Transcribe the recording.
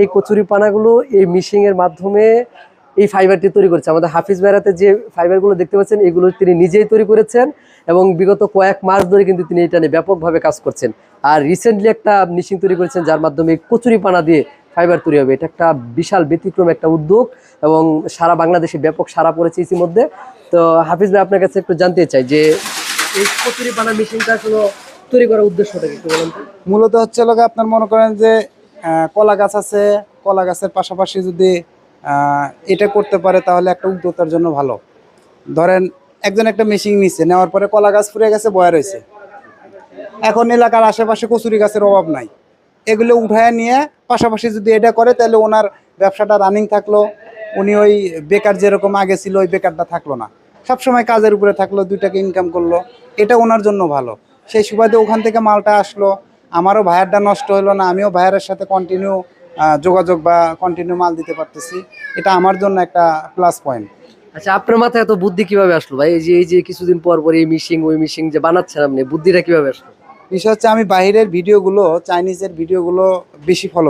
এই কচুরি পানাগুলো এই এর মাধ্যমে এই ফাইবারটি তৈরি করেছে। আমাদের হাফিজ বেড়াতে যে ফাইবারগুলো দেখতে পাচ্ছেন, এগুলো তিনি নিজেই তৈরি করেছেন এবং বিগত কয়েক মাস ধরে কিন্তু তিনি এটা নিয়ে ব্যাপকভাবে কাজ করছেন। আর রিসেন্টলি একটা মিশিং তৈরি করেছেন, যার মাধ্যমে কচুরি পানা দিয়ে ফাইবার তৈরি হবে। এটা একটা বিশাল ব্যতিক্রম একটা উদ্যোগ এবং সারা বাংলাদেশে ব্যাপক সারা পড়েছে ইতিমধ্যে। তো হাফিজ ভাই, আপনার কাছে একটু জানতে চাই যে এই কচুরি পানা মেশিনটা আসলে তৈরি করার উদ্দেশ্যটা কি বলেন? মূলত হচ্ছে লোক আপনার মনে করেন যে কলা গাছ আছে, কলা গাছের পাশাপাশি যদি এটা করতে পারে তাহলে একটা উদ্যোক্তার জন্য ভালো। ধরেন, একজন একটা মেশিন নিচ্ছে নেওয়ার পরে কলা গাছ ফুরে গেছে, বয়া রয়েছে। এখন এলাকার আশেপাশে কচুরি গাছের অভাব নাই। এগুলো উঠায় নিয়ে পাশাপাশি যদি এটা করে, তাহলে ওনার ব্যবসাটা রানিং থাকল। উনি ওই বেকার যেরকম আগে ছিল, ওই বেকারটা থাকল না। সবসময় কাজের উপরে থাকল দুই টাকা ইনকাম করল। এটা ওনার জন্য ভালো। সেই সুবাদে ওখান থেকে মালটা আসলো। আমারও ভাইয়ারটা নষ্ট হলো না আমিও ভাইয়ারের সাথে কন্টিনিউ যোগাযোগ বা কন্টিনিউ মাল দিতে পারতেছি। এটা আমার জন্য একটা প্লাস পয়েন্ট আচ্ছা আপনার মাথায় এত বুদ্ধি কীভাবে আসলো ভাই? এই যে এই যে কিছুদিন পর পর এই মিশিং ওই মিশিং যে বানাচ্ছেন আপনি বুদ্ধিটা কীভাবে আসলো? বিষয় হচ্ছে আমি বাইরের ভিডিওগুলো চাইনিজের ভিডিওগুলো বেশি ফলো